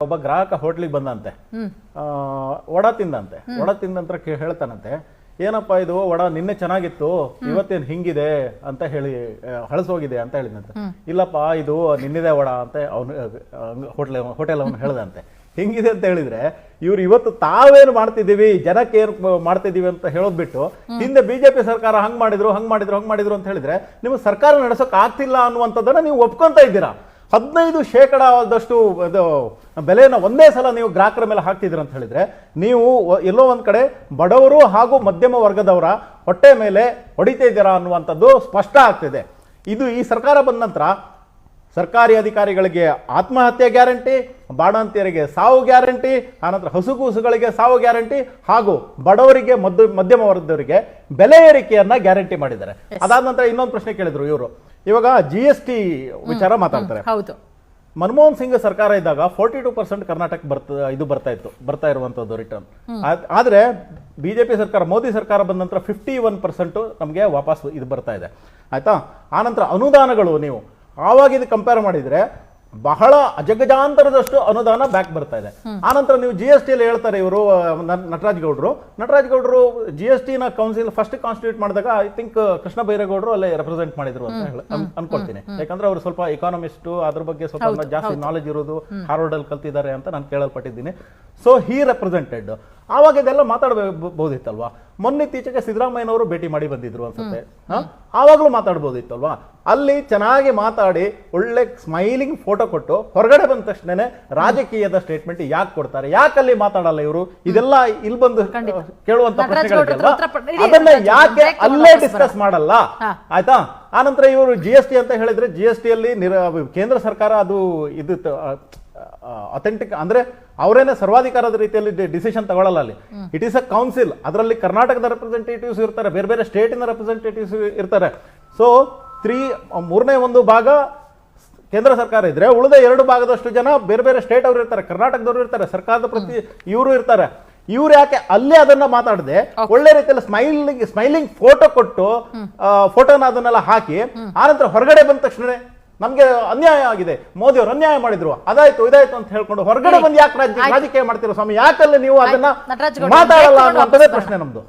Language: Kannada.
ಒಬ್ಬ ಗ್ರಾಹಕ ಹೋಟ್ಲಿಗೆ ಬಂದಂತೆ. ಆ, ವಡ ತಿಂದಂತೆ. ವಡ ತಿಂದ ನಂತರ ಹೇಳ್ತಾನಂತೆ ಏನಪ್ಪ ಇದು ವಡ ನಿನ್ನೆ ಚೆನ್ನಾಗಿತ್ತು ಇವತ್ತೇನ್ ಹಿಂಗಿದೆ? ಅಂತ ಹೇಳಿ ಹಳಸೋಗಿದೆ ಅಂತ ಹೇಳಿದಂತೆ. ಇಲ್ಲಪ್ಪ ಇದು ನಿನ್ನಿದೆ ವಡ ಅಂತ ಅವನು ಹೋಟ್ಲ ಹೋಟೆಲ್ ಅವನು ಹೇಳ್ದಂತೆ. ಹಿಂಗಿದೆ ಅಂತ ಹೇಳಿದ್ರೆ ಇವ್ರು ಇವತ್ತು ತಾವೇನು ಮಾಡ್ತಿದ್ದೀವಿ ಜನಕ್ಕೆ ಏನು ಮಾಡ್ತಿದ್ದೀವಿ ಅಂತ ಹೇಳೋದ್ ಬಿಟ್ಟು ಹಿಂದೆ ಬಿಜೆಪಿ ಸರ್ಕಾರ ಹಂಗ್ ಮಾಡಿದ್ರು ಹಂಗ್ ಮಾಡಿದ್ರು ಹಂಗ್ ಮಾಡಿದ್ರು ಅಂತ ಹೇಳಿದ್ರೆ ನಿಮ್ಗೆ ಸರ್ಕಾರ ನಡೆಸೋಕೆ ಆಗ್ತಿಲ್ಲ ಅನ್ನುವಂಥದ್ದನ್ನ ನೀವು ಒಪ್ಕೊಂತ ಇದ್ದೀರಾ? ಹದಿನೈದು ಶೇಕಡದಷ್ಟು ಇದು ಬೆಲೆಯನ್ನು ಒಂದೇ ಸಲ ನೀವು ಗ್ರಾಹಕರ ಮೇಲೆ ಹಾಕ್ತಿದ್ದೀರ ಅಂತ ಹೇಳಿದರೆ, ನೀವು ಎಲ್ಲೋ ಒಂದು ಕಡೆ ಬಡವರು ಹಾಗೂ ಮಧ್ಯಮ ವರ್ಗದವರ ಹೊಟ್ಟೆ ಮೇಲೆ ಹೊಡಿತಾ ಇದ್ದೀರಾ ಅನ್ನುವಂಥದ್ದು ಸ್ಪಷ್ಟ ಆಗ್ತಿದೆ. ಇದು ಈ ಸರ್ಕಾರ ಬಂದ ನಂತರ ಸರ್ಕಾರಿ ಅಧಿಕಾರಿಗಳಿಗೆ ಆತ್ಮಹತ್ಯೆ ಗ್ಯಾರಂಟಿ ಬಾಣಂತಿಯರಿಗೆ ಸಾವು ಗ್ಯಾರಂಟಿ ಆನಂತರ ಹಸುಗೂಸುಗಳಿಗೆ ಸಾವು ಗ್ಯಾರಂಟಿ ಹಾಗೂ ಬಡವರಿಗೆ ಮದ್ದು ಮಧ್ಯಮ ವರ್ಗದವರಿಗೆ ಬೆಲೆ ಏರಿಕೆಯನ್ನ ಗ್ಯಾರಂಟಿ ಮಾಡಿದ್ದಾರೆ. ಅದಾದ ನಂತರ ಇನ್ನೊಂದು ಪ್ರಶ್ನೆ ಕೇಳಿದ್ರು ಇವರು. ಇವಾಗ ಜಿ ಎಸ್ ಟಿ ವಿಚಾರ ಮಾತಾಡ್ತಾರೆ. ಹೌದು. ಮನಮೋಹನ್ ಸಿಂಗ್ ಸರ್ಕಾರ ಇದ್ದಾಗ ಫೋರ್ಟಿ ಟು ಪರ್ಸೆಂಟ್ ಕರ್ನಾಟಕ ಬರ್ತ ಇದು ಬರ್ತಾ ಇತ್ತು ಬರ್ತಾ ಇರುವಂತದ್ದು ರಿಟರ್ನ್ ಆದ್ರೆ ಬಿಜೆಪಿ ಸರ್ಕಾರ ಮೋದಿ ಸರ್ಕಾರ ಬಂದ ನಂತರ ಫಿಫ್ಟಿ ಒನ್ ಪರ್ಸೆಂಟ್ ನಮಗೆ ವಾಪಸ್ ಇದು ಬರ್ತಾ ಇದೆ. ಆಯ್ತಾ? ಆನಂತರ ಅನುದಾನಗಳು ನೀವು ಆವಾಗ ಇದು ಕಂಪೇರ್ ಮಾಡಿದ್ರೆ ಬಹಳ ಅಜಗಜಾಂತರದಷ್ಟು ಅನುದಾನ ಬ್ಯಾಕ್ ಬರ್ತಾ ಇದೆ. ಆನಂತರ ನೀವು ಜಿ ಎಸ್ ಟಿಯಲ್ಲಿ ಹೇಳ್ತಾರೆ ಇವರು ನಟರಾಜ್ ಗೌಡ್ರು ನಟರಾಜ್ ಗೌಡ್ರು ಜಿ ಎಸ್ ಟಿನ ಕೌನ್ಸಿಲ್ ಫಸ್ಟ್ ಕಾನ್ಸ್ಟಿಟ್ಯೂಟ್ ಮಾಡಿದಾಗ ಐ ಥಿಂಕ್ ಕೃಷ್ಣ ಬೈರೇಗೌಡರು ಅಲ್ಲೇ ರೆಪ್ರೆಸೆಂಟ್ ಮಾಡಿದ್ರು ಅಂತ ಹೇಳಿ ಅನ್ಕೊಳ್ತೀನಿ. ಯಾಕಂದ್ರೆ ಅವರು ಸ್ವಲ್ಪ ಎಕಾನಮಿಸ್ಟ್ ಅದ್ರ ಬಗ್ಗೆ ಸ್ವಲ್ಪ ಜಾಸ್ತಿ ನಾಲೆಜ್ ಇರೋದು ಹಾರ್ವರ್ಡ್ ಅಲ್ಲಿ ಕಲ್ತಿದ್ದಾರೆ ಅಂತ ನಾನು ಕೇಳಲ್ಪಟ್ಟಿದ್ದೀನಿ. ಸೊ ಹಿ ರೆಪ್ರೆಸೆಂಟೆಡ್ ಆವಾಗ ಇದೆಲ್ಲ ಮಾತಾಡಬಹುದಿತ್ತಲ್ವಾ ಮೊನ್ನೆ ಇತ್ತೀಚೆಗೆ ಸಿದ್ದರಾಮಯ್ಯನವರು ಭೇಟಿ ಮಾಡಿ ಬಂದಿದ್ರು ಅನ್ಸುತ್ತೆ. ಆವಾಗಲೂ ಮಾತಾಡ್ಬೋದಿತ್ತಲ್ವಾ? ಅಲ್ಲಿ ಚೆನ್ನಾಗಿ ಮಾತಾಡಿ ಒಳ್ಳೆ ಸ್ಮೈಲಿಂಗ್ ಫೋಟೋ ಕೊಟ್ಟು ಹೊರಗಡೆ ಬಂದ ತಕ್ಷಣನೇ ರಾಜಕೀಯದ ಸ್ಟೇಟ್ಮೆಂಟ್ ಯಾಕೆ ಕೊಡ್ತಾರೆ? ಯಾಕೆ ಅಲ್ಲಿ ಮಾತಾಡಲ್ಲ ಇವರು? ಇದೆಲ್ಲ ಇಲ್ಲಿ ಬಂದು. ಕೇಳುವಂತ ಪ್ರಶ್ನೆಗಳಿದೆಯಲ್ಲ ಅದನ್ನ ಯಾಕೆ ಅಲ್ಲೇ ಡಿಸ್ಕಸ್ ಮಾಡಲ್ಲ. ಆಯ್ತಾ? ಆನಂತರ ಇವರು ಜಿ ಎಸ್ ಟಿ ಅಂತ ಹೇಳಿದ್ರೆ ಜಿ ಎಸ್ ಟಿ ಅಲ್ಲಿ ಕೇಂದ್ರ ಸರ್ಕಾರ ಅದು ಇದು ಅಥೆಂಟಿಕ್ ಅಂದ್ರೆ ಅವರೇನೆ ಸರ್ವಾಧಿಕಾರದ ರೀತಿಯಲ್ಲಿ ಡಿಸಿಷನ್ ತಗೊಳ್ಳಲ್ಲ ಅಲ್ಲಿ. ಇಟ್ ಈಸ್ ಅ ಕೌನ್ಸಿಲ್ ಅದರಲ್ಲಿ ಕರ್ನಾಟಕದ ರೆಪ್ರೆಸೆಂಟೇಟಿವ್ಸ್ ಇರ್ತಾರೆ ಬೇರೆ ಬೇರೆ ಸ್ಟೇಟಿನ ರೆಪ್ರೆಸೆಂಟೇಟಿವ್ಸ್ ಇರ್ತಾರೆ. ಸೊ ತ್ರೀ ಮೂರನೇ ಒಂದು ಭಾಗ ಕೇಂದ್ರ ಸರ್ಕಾರ ಇದ್ರೆ ಉಳಿದ ಎರಡು ಭಾಗದಷ್ಟು ಜನ ಬೇರೆ ಬೇರೆ ಸ್ಟೇಟ್ ಅವರು ಇರ್ತಾರೆ ಕರ್ನಾಟಕದವರು ಇರ್ತಾರೆ ಸರ್ಕಾರದ ಪ್ರತಿ ಇವರು ಇರ್ತಾರೆ. ಇವ್ರು ಯಾಕೆ ಅಲ್ಲೇ ಅದನ್ನ ಮಾತಾಡದೆ ಒಳ್ಳೆ ರೀತಿಯಲ್ಲಿ ಸ್ಮೈಲಿಂಗ್ ಸ್ಮೈಲಿಂಗ್ ಫೋಟೋ ಕೊಟ್ಟು ಫೋಟೋನ ಅದನ್ನೆಲ್ಲ ಹಾಕಿ ಆನಂತರ ಹೊರಗಡೆ ಬಂದ ತಕ್ಷಣ ನಮ್ಗೆ ಅನ್ಯಾಯ ಆಗಿದೆ. ಮೋದಿ ಅವರು ಅನ್ಯಾಯ ಮಾಡಿದ್ರು. ಅದಾಯ್ತು ಇದಾಯ್ತು ಅಂತ ಹೇಳ್ಕೊಂಡು ಹೊರಗಡೆ ಬಂದು ಯಾಕೆ ರಾಜ್ಯ ರಾಜಕೀಯ ಮಾಡ್ತಿರೋ ಸ್ವಾಮಿ? ಯಾಕಲ್ಲಿ ನೀವು ಅದನ್ನ ಮಾತಾಡಲ್ಲ ಅನ್ನೋ ಪ್ರಶ್ನೆ. ನಮ್ದು.